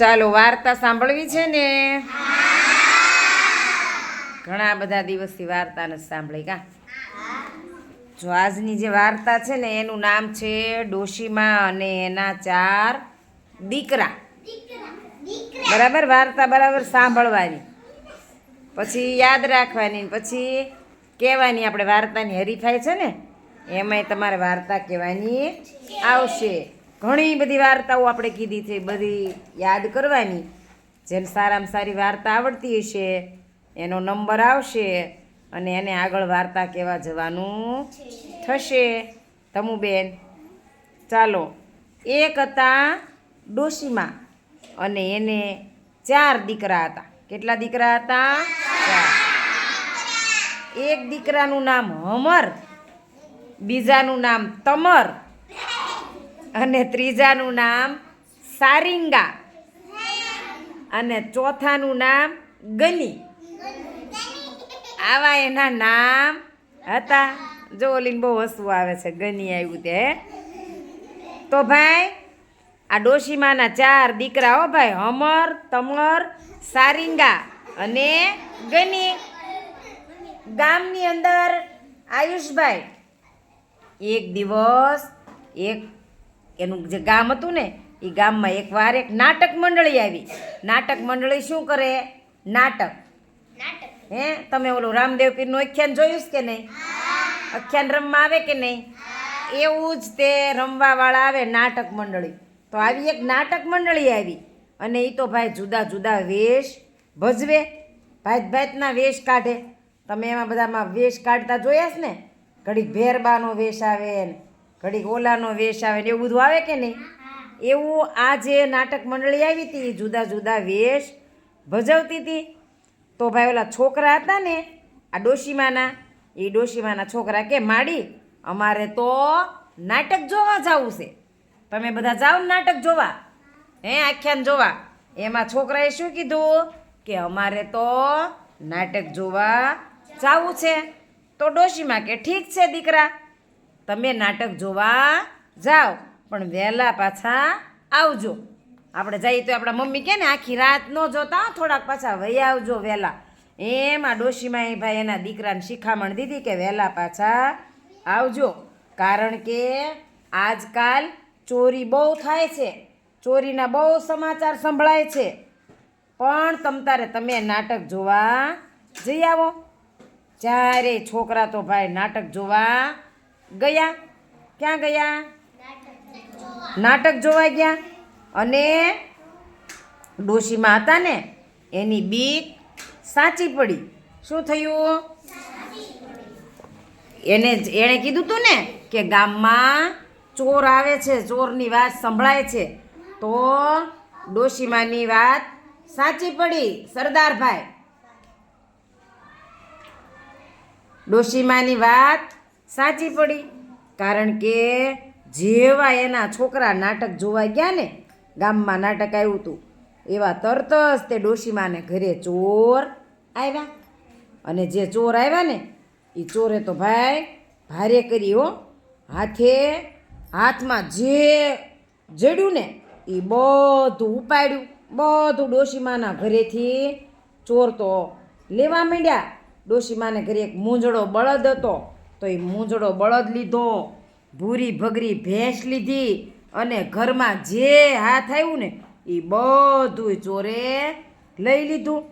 ચાલો વાર્તા સાંભળવી છે ને? ઘણા બધા દિવસથી વાર્તા નથી સાંભળી કા? જો આજની જે વાર્તા છે ને, એનું નામ છે ડોશીમાં અને એના ચાર દીકરા. બરાબર? વાર્તા બરાબર સાંભળવાની. પછી યાદ રાખવાની પછી કહેવાની આપણે વાર્તાની હરીફાઈ છે ને, એમાંય તમારે વાર્તા કહેવાની આવશે. ઘણી બધી વાર્તાઓ આપણે કીધી છે, બધી યાદ કરવાની. જેને સારામાં સારી વાર્તા આવડતી હશે, એનો નંબર આવશે અને એને આગળ વાર્તા કહેવા જવાનું થશે. તમુબેન, ચાલો. એક હતા ડોશીમાં અને એને ચાર દીકરા હતા. કેટલા દીકરા હતા? ચાર. એક દીકરાનું નામ હમર, બીજાનું નામ તમર અને ત્રીજાનું નામ સારિંગા. અને ચોથાનું નામ ગની. આવા એના નામ હતા. જો ઓલીને બહુ હસવું આવે છે, ગની આવ્યું તે તો ભાઈ, આ ડોશીમાના ચાર દીકરા હો ભાઈ, હમર, તમર, સારિંગા અને ગની. ગામની અંદર આયુષભાઈ, એક દિવસ એક એનું જે ગામ હતું ને એ ગામમાં એકવાર એક નાટક મંડળી આવી. નાટક મંડળી શું કરે? નાટક. હે? તમે ઓલું રામદેવ પીરનું આખ્યાન જોયું કે નહીં? આખ્યાન રમવા આવે કે નહીં? એવું જ તે રમવાવાળા આવે નાટક મંડળી. તો આવી એક નાટક મંડળી આવી. અને એ તો ભાઈ જુદા જુદા વેશ ભજવે. ભાત ભાતના વેશ કાઢે. તમે એમાં બધામાં વેશ કાઢતા જોયા છે ને? ઘડીક ભેરબાનો વેશ આવે ને. ઘડીક ઓલાનો વેશ આવે ને એવું બધું આવે કે નહીં? એવું આ જે નાટક મંડળી આવી હતી, એ જુદા જુદા વેશ ભજવતી હતી. તો ભાઈ ઓલા છોકરા હતા ને, આ ડોશીમાના, એ ડોશીમાના છોકરા કે, માડી, અમારે તો નાટક જોવા જવું છે. તમે બધા જાઓ નાટક જોવા. હે, આખ્યાન જોવા. એમાં છોકરાએ શું કીધું? કે, અમારે તો નાટક જોવા જાવું છે. તો ડોશીમાં કે, ઠીક છે દીકરા તમે નાટક જોવા જાઓ, પણ વહેલા પાછા આવજો. આપણે જઈએ તો આપણા મમ્મી કે ને, આખી રાત ન જોતા થોડાક પાછા વહી આવજો વહેલા. એમ ડોશીમાં ભાઈ એના દીકરાને શિખામણ દીધી કે વહેલા પાછા આવજો. કારણ કે આજકાલ ચોરી બહુ થાય છે. ચોરીના બહુ સમાચાર સંભળાય છે. પણ તમ તારે તમે નાટક જોવા જઈ આવો. જ્યારે છોકરા તો ભાઈ નાટક જોવા ગયા? ક્યાં ગયા? નાટક જોવા ગયા? અને ડોશીમાં હતા ને, એની બીક સાચી પડી. શું થયું? એને એણે કીધું તું ને કે ગામમાં ચોર આવે છે, ચોરની વાત સંભળાય છે. તો ડોશીમાની વાત સાચી પડી, સરદારભાઈ. ડોશીમાની વાત સાચી પડી. કારણ કે જેવા એના છોકરા નાટક જોવા ગયા ને, ગામમાં નાટક આવ્યું હતું, એવા તરત જ તે ડોશીમાને ઘરે ચોર આવ્યા. અને જે ચોર આવ્યા ને એ ચોરે તો ભાઈ ભારે કરી હો, હાથે હાથમાં જે જડ્યું ને એ બધું ઉપાડ્યું. બધું ડોશીમાના ઘરેથી ચોર તો લેવા માંડ્યા. ડોશીમાને ઘરે એક મૂંઝડો બળદ હતો. તો એ મૂંઝડો બળદ લીધો. ભૂરી ભગરી ભેંસ લીધી અને ઘરમાં જે હાથ આવ્યું ને એ બધું ચોરે લઈ લીધું.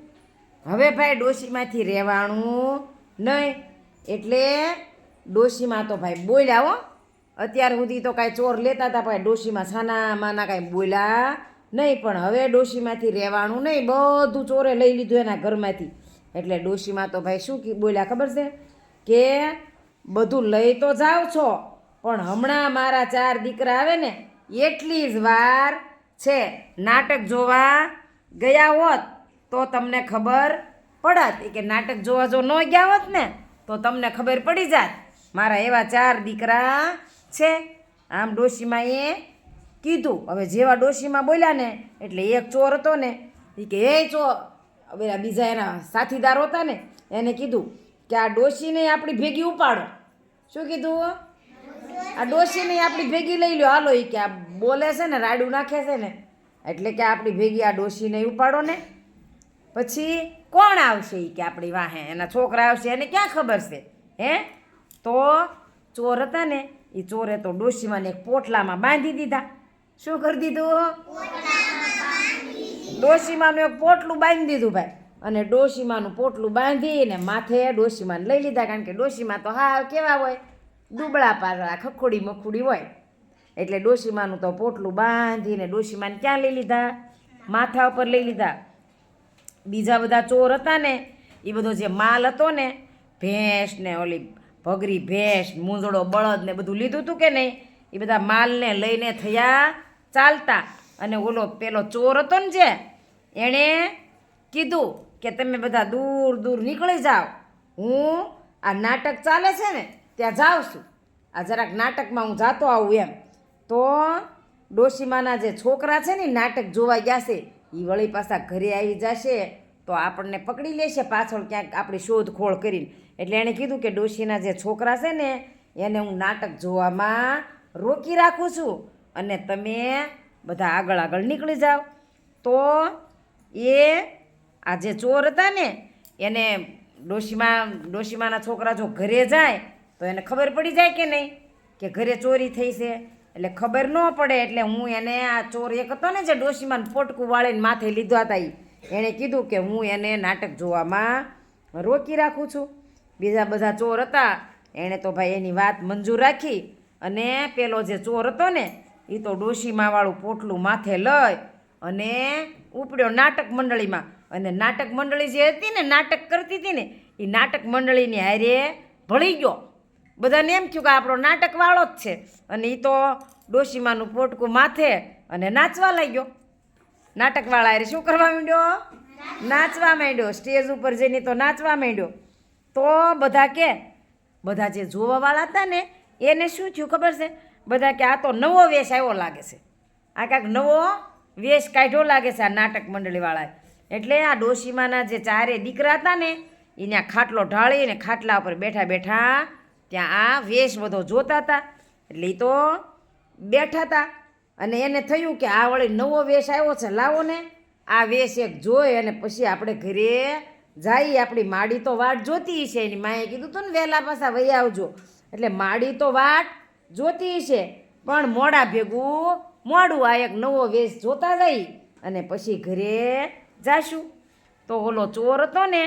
હવે ભાઈ ડોશીમાંથી રહેવાનું નહીં. એટલે ડોશીમાં તો ભાઈ બોલ્યા હો. અત્યાર સુધી તો કાંઈ ચોર લેતા હતા, પણ ડોશીમાં છાના માના કાંઈ બોલ્યા નહીં. પણ હવે ડોશીમાંથી રહેવાનું નહીં. બધું ચોરે લઈ લીધું એના ઘરમાંથી. એટલે ડોશીમાં તો ભાઈ શું બોલ્યા ખબર છે? કે બધું લઈ તો જાઓ છો, પણ હમણાં મારા ચાર દીકરા આવે ને, એટલી જ વાર છે નાટક જોવા ગયા હોત તો તમને ખબર પડત કે નાટક જોવા જો ન ગયા હોત ને, તો તમને ખબર પડી જાત. મારા એવા ચાર દીકરા છે. આમ ડોશીમાં એ કીધું. હવે જેવા ડોશીમાં બોલ્યા ને, એટલે એક ચોર હતો ને એ કે એ ચોર. હવે બીજા એના સાથીદાર હતા ને, એને કીધું કે આ ડોશીને આપણી ભેગી ઉપાડો. શું કીધું આ ડોશીને આપણી ભેગી લઈ લો હાલો એ કે આ બોલે છે ને રાડું નાખે છે ને એટલે કે આપણી ભેગી આ ડોશીને ઉપાડો ને. પછી કોણ આવશે એ કે આપણી વાહે? એના છોકરા આવશે. એને ક્યાં ખબર છે? હે? તો ચોર હતા ને એ ચોરે તો ડોશીમાને એક પોટલામાં બાંધી દીધા. શું કરી દીધું? ડોશીમાં એક પોટલું બાંધી દીધું ભાઈ. અને ડોશીમાનું પોટલું બાંધીને માથે ડોશીમાને લઈ લીધા, કારણ કે ડોશીમાં તો હા કેવા હોય, દુબળા પારા ખખોડી મખોડી હોય. એટલે ડોશીમાનું તો પોટલું બાંધીને ડોશીમાને ક્યાં લઈ લીધા? માથા ઉપર લઈ લીધા. બીજા બધા ચોર હતા ને એ બધો જે માલ હતો ને ભેંસ ને ઓલી ભગરી ભેંસ, મૂંઝળો, બળદ ને બધું લીધું હતું કે નહીં? એ બધા માલને લઈને થયા ચાલતા. અને ઓલો પેલો ચોર હતો ને જે, એણે કીધું કે તમે બધા દૂર દૂર નીકળી જાઓ. હું આ નાટક ચાલે છે ને, ત્યાં જાઉં છું. આ જરાક નાટકમાં હું જાતો આવું એમ. તો ડોશીમાના જે છોકરા છે ને નાટક જોવા ગયા છે. એ વળી પાછા ઘરે આવી જશે તો આપણને પકડી લેશે પાછળ ક્યાંક આપણી શોધખોળ કરીને. એટલે એણે કીધું કે ડોશીના જે છોકરા છે ને, એને હું નાટક જોવામાં રોકી રાખું છું અને તમે બધા આગળ આગળ નીકળી જાઓ. તો એ આ જે ચોર હતા ને, એને ડોશીમા, ડોશીમાના છોકરા જો ઘરે જાય, તો એને ખબર પડી જાય કે નહીં? કે ઘરે ચોરી થઈ છે. એટલે ખબર ન પડે, એટલે હું એને આ ચોર એક હતો ને જે ડોશીમાને પોટકું વાળીને માથે લીધા હતા એણે કીધું કે હું એને નાટક જોવામાં રોકી રાખું છું. બીજા બધા ચોર હતા, એણે તો ભાઈ એની વાત મંજૂર રાખી. અને પેલો જે ચોર હતો ને એ તો ડોશીમાવાળું પોટલું માથે લઈ અને ઉપડ્યો નાટક મંડળીમાં. અને નાટક મંડળી જે હતી ને, નાટક કરતી હતી ને, એ નાટક મંડળીની હારે ભળી ગયો. બધાને એમ થયું કે આપણો નાટકવાળો જ છે. અને એ તો ડોશીમાનું પોટકું માથે અને નાચવા લાગ્યો. નાટકવાળા હારે શું કરવા માંડ્યો? નાચવા માંડ્યો. સ્ટેજ ઉપર જઈને તો નાચવા માંડ્યો. તો બધા કે, બધા જે જોવાવાળા હતા ને, એને શું થયું ખબર છે? બધા કે આ તો નવો વેશ આવ્યો લાગે છે. આ કાંઈક નવો વેશ કાઢ્યો લાગે છે આ નાટક મંડળીવાળાએ. એટલે આ ડોશીમાના જે ચારે દીકરા હતા ને, એને ખાટલો ઢાળીને ખાટલા ઉપર બેઠા બેઠા ત્યાં આ વેશ બધો જોતા હતા. એટલે એ તો બેઠા હતા. અને એને થયું કે આ વળી નવો વેશ આવ્યો છે, લાવો ને. આ વેશ એક જોઈ અને પછી આપણે ઘરે જઈએ આપણી માડી તો વાટ જોતી છે એની માએ કીધું હતું ને વહેલા પાછા વહી આવજો. એટલે માડી તો વાટ જોતી છે પણ મોડા ભેગું મોડું આ એક નવો વેશ જોતા જઈ અને પછી ઘરે જાશું. તો ઓલો ચોર હતો ને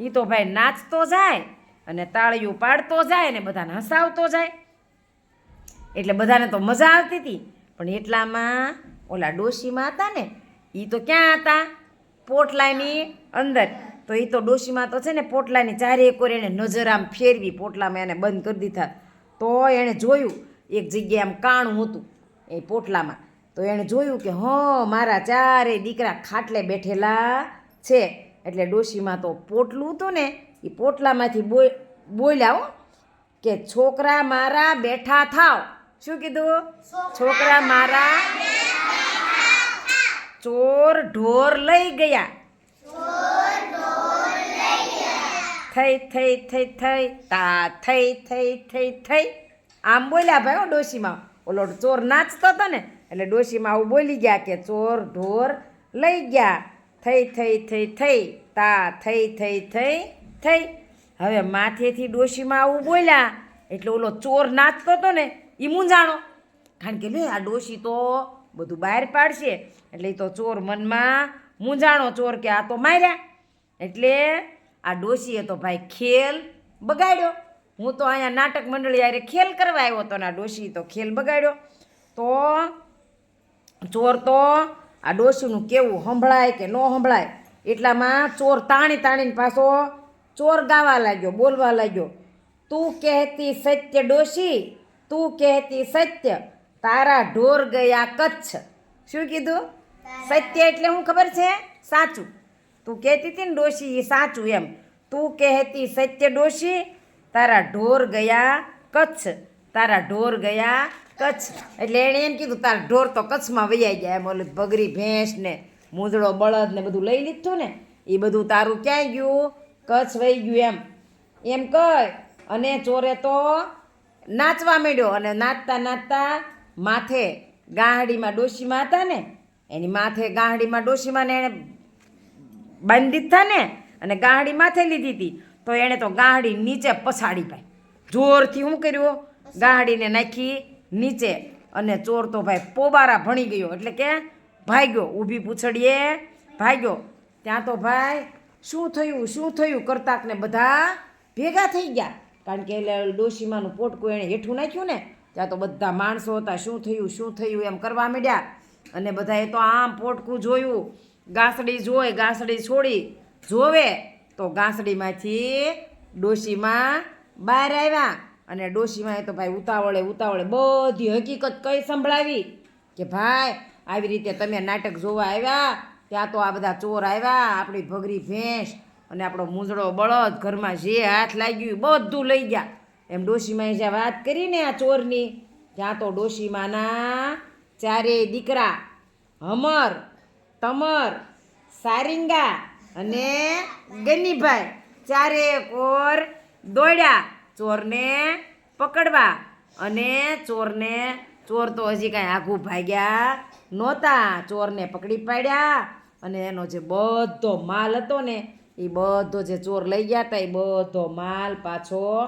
એ તો ભાઈ નાચતો જાય અને તાળીયું પાડતો જાય ને બધાને હસાવતો જાય. એટલે બધાને તો મજા આવતી હતી. પણ એટલામાં ઓલા ડોશીમાં હતા ને એ તો ક્યાં હતા? પોટલાની અંદર. તો એ તો ડોશીમાં તો છે ને, પોટલાની ચારે કોર એણે નજર આમ ફેરવી પોટલામાં એને બંધ કરી દીધા. તો એણે જોયું, એક જગ્યાએ આમ કાણું હતું એ પોટલામાં. તો એણે જોયું કે, હો, મારા ચારે દીકરા ખાટલે બેઠેલા છે. એટલે ડોશીમાં તો પોટલું હતું ને એ પોટલામાંથી બોલ બોલ્યા હો, કે, છોકરા મારા બેઠા થાવ. શું કીધું? છોકરા મારા ચોર ઢોર લઈ ગયા. થઈ થઈ થઈ થઈ, તા, થઈ થઈ થઈ થઈ. આમ બોલ્યા ભાઈ ડોશીમાં. ઓલો ચોર નાચતો હતો ને એટલે ડોશીમાં આવું બોલી ગયા કે ચોર, ઢોર લઈ ગયા. થઈ થઈ થઈ થઈ, તા, થઈ થઈ થઈ થઈ. હવે માથેથી ડોશીમાં આવું બોલ્યા. એટલે ઓલો ચોર નાચતો હતો ને એ મૂંઝાણો. કારણ કે લે, આ ડોશી તો બધું બહાર પાડશે. એટલે એ તો ચોર મનમાં મૂંઝાણો ચોર કે આ તો માર્યા. એટલે આ ડોશીએ તો ભાઈ ખેલ બગાડ્યો. હું તો અહીંયા નાટક મંડળી યારે ખેલ કરવા આવ્યો હતો ને, આ ડોશી તો ખેલ બગાડ્યો. તો ચોર તો આ ડોસીનું કેવું સંભળાય કે ન સંભળાય? એટલામાં ચોર તાણી તાણીને પાછો ચોર ગાવા લાગ્યો બોલવા લાગ્યો. તું કહેતી સત્ય ડોશી તું કહેતી સત્ય તારા ઢોર ગયા કચ્છ. શું કીધું? સત્ય એટલે હું ખબર છે? સાચું. તું કહેતી હતી ને ડોશી એ સાચું એમ. તું કહેતી સત્ય ડોશી તારા ઢોર ગયા કચ્છ તારા ઢોર ગયા કચ્છ. એટલે એણે એમ કીધું, તાર ઢોર તો કચ્છમાં વૈયાઈ ગયા એમ, ઓલું ભગરી ભેંસ ને મૂંદડો બળદ ને બધું લઈ લીધું ને એ બધું તારું ક્યાંય ગયું? કચ્છ વહી ગયું એમ. એમ કહે અને ચોરે તો નાચવા માંડ્યો અને નાચતા નાચતા માથે ગાહડીમાં ડોશીમાં હતા ને, એની માથે ગાંહડીમાં ડોશીમાને એણે બાંધી હતા ને, અને ગાંહડી માથે લીધી હતી, તો એણે તો ગાંહડી નીચે પછાડી પાઈ. જોરથી શું કર્યું ગાંહડીને નાખી નીચે અને ચોર તો ભાઈ પોબારા ભણી ગયો, એટલે કે ભાગ્યો, ઊભી પૂછડીએ ભાગ્યો. ત્યાં તો ભાઈ શું થયું શું થયું? કરતાકને બધા ભેગા થઈ ગયા. કારણ કે એટલે ડોશીમાનું પોટકું એણે હેઠું નાખ્યું ને, ત્યાં તો બધા માણસો હતા, શું થયું શું થયું એમ કરવા માંડ્યા. અને બધાએ તો આમ પોટકું જોયું. ગાંસડી જોઈ ગાંસડી છોડી. જોવે તો ગાંસડીમાંથી ડોશીમાં બહાર આવ્યા. અને ડોશીમાં એ તો ભાઈ ઉતાવળે ઉતાવળે બધી હકીકત કઈ સંભળાવી કે ભાઈ, આવી રીતે તમે નાટક જોવા આવ્યા, ત્યાં તો આ બધા ચોર આવ્યા, આપણી ભગરી ભેંસ અને આપણો મૂંઝળો બળદ ઘરમાં જે હાથ લાગ્યું બધું લઈ ગયા. એમ ડોશીમાએ જ્યાં વાત કરી ને આ ચોરની, ત્યાં તો ડોશીમાના ચારેય દીકરા હમર, તમર, સારિંગા અને ગનીભાઈ ચારે કોર દોડ્યા. ચોરને પકડવા. અને ચોરને, ચોર તો હજી કાંઈ આઘું ભાગ્યા નહોતા. ચોરને પકડી પાડ્યા. અને એનો જે બધો માલ હતો ને, એ બધો જે ચોર લઈ ગયા હતા એ બધો માલ પાછો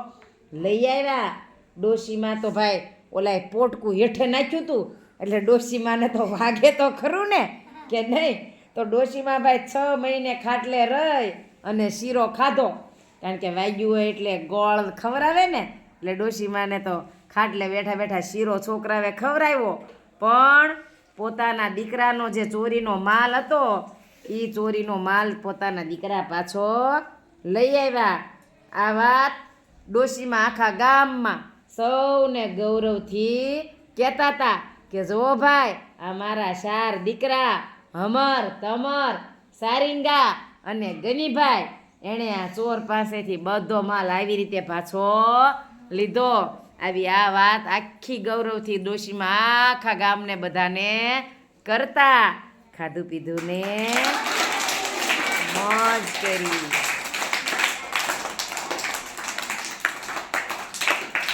લઈ આવ્યા. ડોશીમાં તો ભાઈ ઓલા પોટકું હેઠે નાખ્યું હતું એટલે ડોશીમાને તો વાગે તો ખરું ને, કે નહીં? તો ડોશીમાં ભાઈ છ મહિને ખાટલે રહી અને શીરો ખાધો. કારણ કે વાગ્યું હોય એટલે ગોળ ખવડાવે ને, એટલે ડોશીમાને તો ખાટલે બેઠા બેઠા શીરો છોકરાએ ખવડાવ્યો. પણ પોતાના દીકરાનો જે ચોરીનો માલ હતો એ ચોરીનો માલ પોતાના દીકરા પાછો લઈ આવ્યા. આ વાત ડોશીમાં આખા ગામમાં સૌને ગૌરવથી કહેતા હતા કે, જો ભાઈ, આ મારા ચાર દીકરા, હમર, તમર, સારિંગા અને ગનીભાઈ એણે આ ચોર પાસેથી બધો માલ આવી રીતે પાછો લીધો. આવી આ વાત આખી ગૌરવથી ડોશીમાં આખા ગામને બધાને કરતા. ખાધું પીધું ને મોજ કરી.